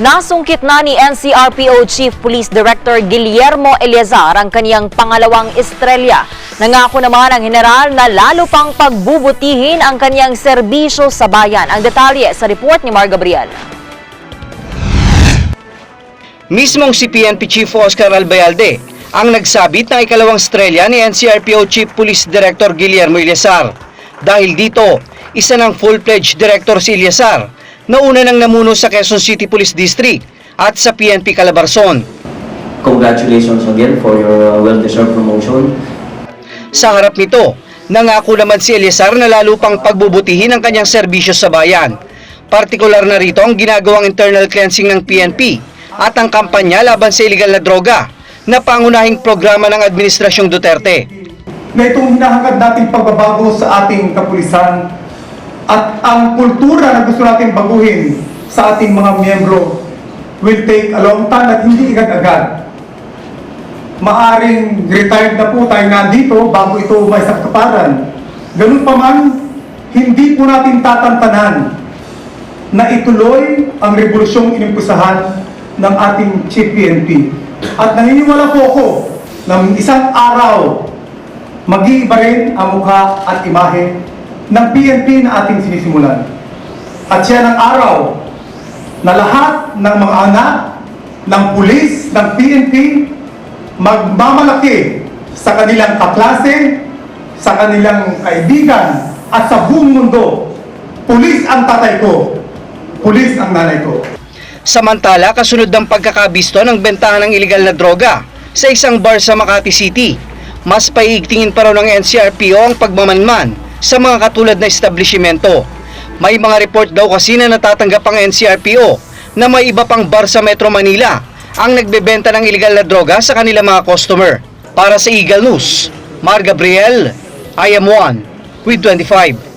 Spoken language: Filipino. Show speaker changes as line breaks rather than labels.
Nasungkit na ni NCRPO Chief Police Director Guillermo Eleazar ang kaniyang pangalawang estrelya. Nangako naman ang general na lalo pang pagbubutihin ang kaniyang serbisyo sa bayan. Ang detalye sa report ni Mar Gabriel.
Mismong si PNP Chief Oscar Albayalde ang nagsabit ng ikalawang estrelya ni NCRPO Chief Police Director Guillermo Ilyasar. Dahil dito, isa ng full-fledged director si Ilyasar na una nang namuno sa Quezon City Police District at sa PNP Calabarzon.
Congratulations again for your well-deserved promotion.
Sa harap nito, nangako naman si Eliasar na lalo pang pagbubutihin ang kanyang serbisyo sa bayan. Partikular na rito ang ginagawang internal cleansing ng PNP at ang kampanya laban sa illegal na droga na pangunahing programa ng Administrasyong Duterte.
na itong hinahangad nating pagbabago sa ating kapulisan at ang kultura na gusto nating baguhin sa ating mga miyembro will take a long time at hindi agad-agad. Maaring retired na po tayo na dito bago ito may sa kaparan. Ganun pa man, hindi po natin tatantanan na ituloy ang revolusyong inimpusahan ng ating Chief PNP. At naniniwala po ako na isang araw mag-iiba rin ang mukha at imahe ng PNP na ating sinisimulan. At siya ng araw na lahat ng mga anak ng pulis, ng PNP, magmamalaki sa kanilang kaklase, sa kanilang kaibigan, at sa buong mundo. Pulis ang tatay ko, pulis ang nanay ko.
Samantala, kasunod ng pagkakabisto ng bentahan ng illegal na droga sa isang bar sa Makati City, mas paiigtingin pa raw ng NCRPO ang pagmamanman sa mga katulad na establishmento. May mga report daw kasi na natatanggap ang NCRPO na may iba pang bar sa Metro Manila ang nagbebenta ng illegal na droga sa kanilang mga customer. Para sa Eagle News, Mar Gabriel, I am one with 25.